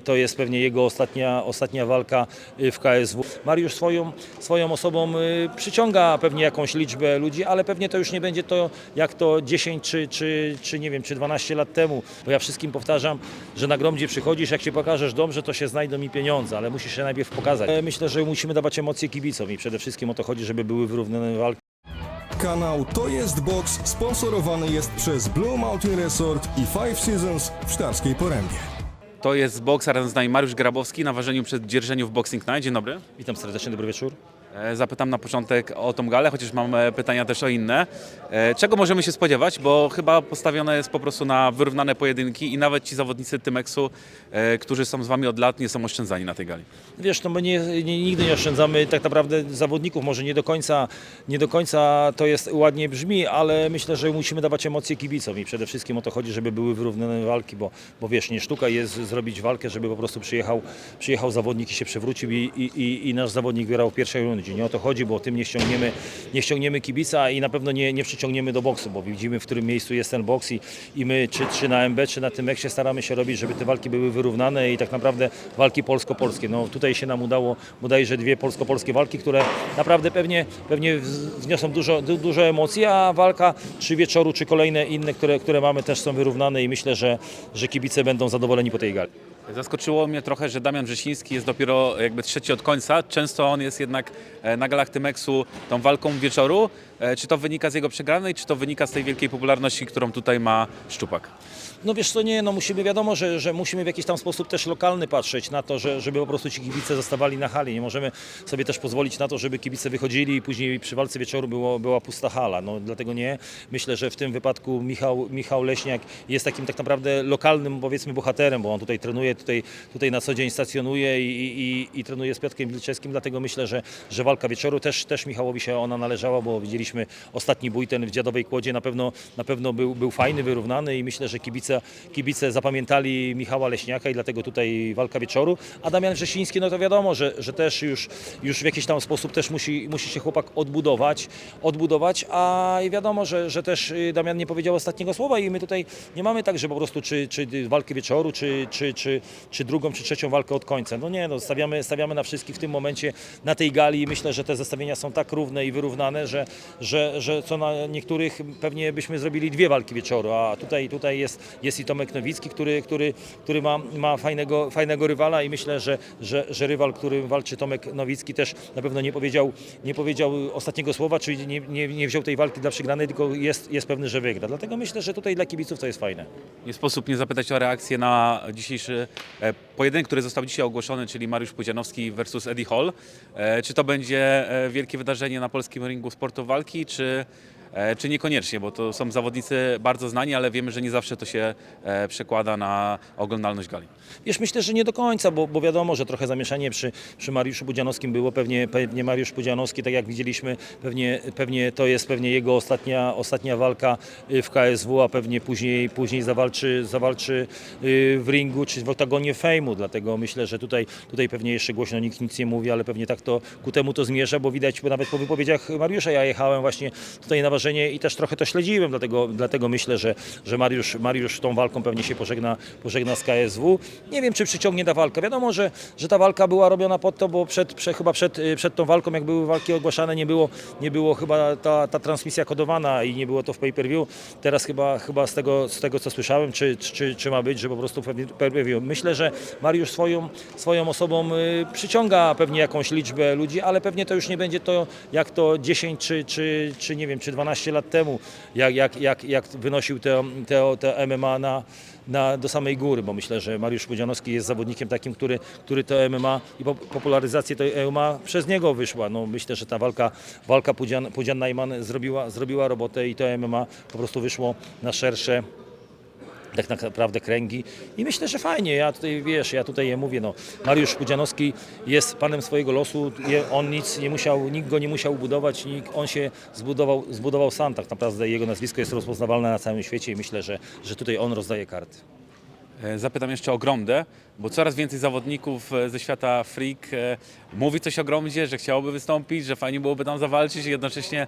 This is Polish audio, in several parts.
To jest pewnie jego ostatnia, ostatnia walka y, w KSW. Mariusz swoją, swoją osobą y, przyciąga pewnie jakąś liczbę ludzi, ale pewnie to już nie będzie to jak to 10 czy, czy, czy nie wiem, czy 12 lat temu. Bo ja wszystkim powtarzam, że na gromdzie przychodzisz, jak się pokażesz dobrze, to się znajdą i pieniądze, ale musisz się najpierw pokazać. E, Myślę, że musimy dawać emocje kibicom i przede wszystkim o to chodzi, żeby były wyrównane walki. Kanał To Jest Box sponsorowany jest przez Blue Mountain Resort i Five Seasons w Sztarskiej Porębie. To jest boks, razem z nami Mariusz Grabowski na ważeniu przed dzierżeniu w Boxing Night. Dzień dobry. Witam serdecznie, dobry wieczór. E, Zapytam na początek o tą galę, chociaż mam e, pytania też o inne. E, Czego możemy się spodziewać? Bo chyba postawione jest po prostu na wyrównane pojedynki i nawet ci zawodnicy Tymeksu, e, którzy są z Wami od lat, nie są oszczędzani na tej gali. Wiesz, no my nie, nie, nigdy nie oszczędzamy tak naprawdę zawodników, może nie do końca, nie do końca to jest ładnie brzmi, ale myślę, że musimy dawać emocje kibicom i przede wszystkim o to chodzi, żeby były wyrównane walki, bo, bo wiesz, nie sztuka jest zrobić walkę, żeby po prostu przyjechał, przyjechał zawodnik i się przewrócił i, i, i, i nasz zawodnik wyrał w pierwszej rundzie. Nie o to chodzi, bo tym nie ściągniemy, nie ściągniemy kibica i na pewno nie, nie przyciągniemy do boksu, bo widzimy, w którym miejscu jest ten boks i, i my czy, czy na MB, czy na tym eksie staramy się robić, żeby te walki były wyrównane i tak naprawdę walki polsko-polskie. No tutaj się nam udało bodajże dwie polsko-polskie walki, które naprawdę pewnie, pewnie wniosą dużo, du, dużo emocji, a walka czy wieczoru, czy kolejne inne, które, które mamy też są wyrównane i myślę, że, że kibice będą zadowoleni po tej gali. Zaskoczyło mnie trochę, że Damian Wrzesiński jest dopiero jakby trzeci od końca. Często on jest jednak e, na galach Tymeksu tą walką wieczoru. E, Czy to wynika z jego przegranej, czy to wynika z tej wielkiej popularności, którą tutaj ma Szczupak? No wiesz co, nie, no musimy, wiadomo, że, że musimy w jakiś tam sposób też lokalny patrzeć na to, że, żeby po prostu ci kibice zostawali na hali. Nie możemy sobie też pozwolić na to, żeby kibice wychodzili i później przy walce wieczoru było, była pusta hala. No dlatego nie. Myślę, że w tym wypadku Michał, Michał Leśniak jest takim tak naprawdę lokalnym powiedzmy bohaterem, bo on tutaj trenuje, tutaj, tutaj na co dzień stacjonuje i, i, i trenuje z Piotrkiem Wilczewskim, dlatego myślę, że, że walka wieczoru też, też Michałowi się ona należała, bo widzieliśmy ostatni bój ten w Dziadowej Kłodzie, na pewno, na pewno był, był fajny, wyrównany i myślę, że kibice, kibice zapamiętali Michała Leśniaka i dlatego tutaj walka wieczoru. A Damian Wrzesiński, no to wiadomo, że, że też już, już w jakiś tam sposób też musi, musi się chłopak odbudować, odbudować, a wiadomo, że, że też y, Damian nie powiedział ostatniego słowa i my tutaj nie mamy tak, że po prostu czy, czy walkę wieczoru, czy, czy, czy, czy drugą, czy trzecią walkę od końca. No nie, no stawiamy, stawiamy na wszystkich w tym momencie na tej gali i myślę, że te zestawienia są tak równe i wyrównane, że, że, że co na niektórych pewnie byśmy zrobili dwie walki wieczoru, a tutaj, tutaj jest, jest i Tomek Nowicki, który, który, który ma, ma fajnego, fajnego rywala i myślę, że, że, że rywal, który walczy Tomek Nowicki też na pewno nie powiedział, nie powiedział ostatniego słowa, czyli nie, nie, nie wziął tej walki dla przegranej, tylko jest, jest pewny, że wygra. Dlatego myślę, że tutaj dla kibiców to jest fajne. Nie sposób nie zapytać o reakcję na dzisiejszy e, pojedynek, który został dzisiaj ogłoszony, czyli Mariusz Pudzianowski versus Eddie Hall. E, Czy to będzie e, wielkie wydarzenie na polskim ringu sportu walki, czy, e, czy niekoniecznie? Bo to są zawodnicy bardzo znani, ale wiemy, że nie zawsze to się e, przekłada na oglądalność gali. Wiesz, myślę, że nie do końca, bo, bo wiadomo, że trochę zamieszanie przy, przy Mariuszu Pudzianowskim było. Pewnie, pewnie Mariusz Pudzianowski, tak jak widzieliśmy, pewnie, pewnie to jest pewnie jego ostatnia, ostatnia walka y, w KSW, a pewnie później, później zawalczy, zawalczy y, w ringu czy w oktagonie fejmu. Dlatego myślę, że tutaj, tutaj pewnie jeszcze głośno nikt nic nie mówi, ale pewnie tak to ku temu to zmierza, bo widać nawet po wypowiedziach Mariusza, ja jechałem właśnie tutaj na i też trochę to śledziłem, dlatego, dlatego myślę, że, że Mariusz, Mariusz tą walką pewnie się pożegna, pożegna z KSW. Nie wiem, czy przyciągnie ta walka. Wiadomo, że, że ta walka była robiona pod to, bo przed, prze, chyba przed, y, przed tą walką, jak były walki ogłaszane, nie było, nie było chyba ta, ta transmisja kodowana i nie było to w pay-per-view. Teraz chyba, chyba z, tego, z tego, co słyszałem, czy, czy, czy ma być, że po prostu w pay-per-view. Myślę, że Mariusz swoją, swoją osobą y, przyciąga pewnie jakąś liczbę ludzi, ale pewnie to już nie będzie to, jak to 10 czy, czy, czy nie wiem, czy 12 lat temu, jak, jak, jak, jak wynosił te, te, te MMA na, na, do samej góry, bo myślę, że Mariusz Pudzianowski jest zawodnikiem takim, który, który to MMA i po- popularyzację tej MMA przez niego wyszła. No, myślę, że ta walka, walka Pudzian, Pudzian zrobiła, zrobiła robotę i to MMA po prostu wyszło na szersze tak naprawdę kręgi. I myślę, że fajnie, ja tutaj wiesz, ja tutaj je mówię, no. Mariusz Pudzianowski jest panem swojego losu, on nic nie musiał, nikt go nie musiał budować, nikt, on się zbudował, zbudował sam, tak naprawdę jego nazwisko jest rozpoznawalne na całym świecie i myślę, że, że tutaj on rozdaje karty. E, Zapytam jeszcze o Gromdę, bo coraz więcej zawodników e, ze świata freak e, mówi coś o Gromdzie, że chciałoby wystąpić, że fajnie byłoby tam zawalczyć i jednocześnie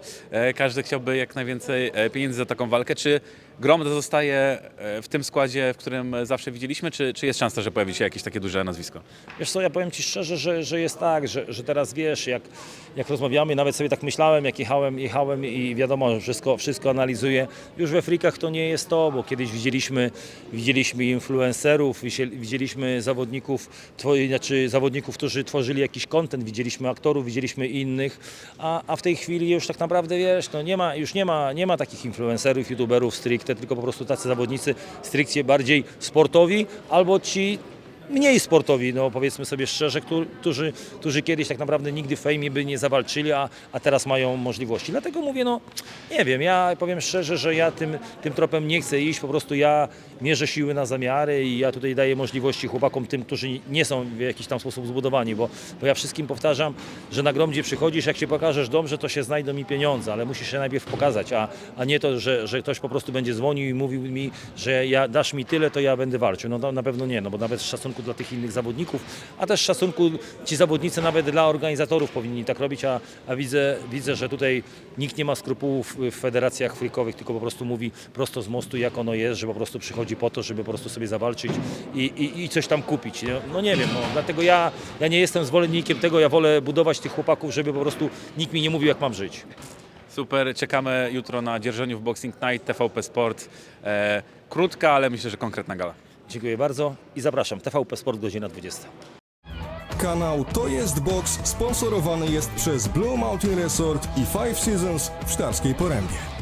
każdy chciałby jak najwięcej pieniędzy za taką walkę. Czy Grom zostaje e, w tym składzie, w którym zawsze widzieliśmy, czy, czy jest szansa, że pojawi się jakieś takie duże nazwisko? Wiesz co, ja powiem Ci szczerze, że, że jest tak, że, że teraz wiesz, jak, jak rozmawiamy, nawet sobie tak myślałem, jak jechałem, jechałem i wiadomo, wszystko, wszystko analizuję. Już we frikach to nie jest to, bo kiedyś widzieliśmy, widzieliśmy influencerów, widzieliśmy zawodników, twoje- znaczy zawodników, którzy tworzyli jakiś content, widzieliśmy aktorów, widzieliśmy innych, a, a w tej chwili już tak naprawdę wiesz, no nie ma, już nie ma, nie ma takich influencerów, youtuberów stricte, tylko po prostu tacy zawodnicy stricte bardziej sportowi albo ci mniej sportowi, no powiedzmy sobie szczerze, którzy, którzy, kiedyś tak naprawdę nigdy w fejmie by nie zawalczyli, a, a teraz mają możliwości. Dlatego mówię, no nie wiem, ja powiem szczerze, że ja tym, tym tropem nie chcę iść, po prostu ja mierzę siły na zamiary i ja tutaj daję możliwości chłopakom, tym, którzy nie są w jakiś tam sposób zbudowani, bo, bo ja wszystkim powtarzam, że na grom, gdzie przychodzisz, jak się pokażesz dobrze, to się znajdą i pieniądze, ale musisz się najpierw pokazać, a, a nie to, że, że ktoś po prostu będzie dzwonił i mówił mi, że ja, dasz mi tyle, to ja będę walczył. No na pewno nie, no bo nawet z szacunku dla tych innych zawodników, a też szacunku ci zawodnicy nawet dla organizatorów powinni tak robić, a, a widzę, widzę, że tutaj nikt nie ma skrupułów w federacjach frikowych, tylko po prostu mówi prosto z mostu, jak ono jest, że po prostu przychodzi po to, żeby po prostu sobie zawalczyć i, i, i coś tam kupić. No, no nie wiem, no, dlatego ja, ja nie jestem zwolennikiem tego, ja wolę budować tych chłopaków, żeby po prostu nikt mi nie mówił, jak mam żyć. Super, czekamy jutro na dzierżoniu w Boxing Night, TVP Sport. E, krótka, ale myślę, że konkretna gala. Dziękuję bardzo i zapraszam. TVP Sport, godzina 20. Kanał To jest Box sponsorowany jest przez Blue Mountain Resort i Five Seasons w Sztarskiej Porębie.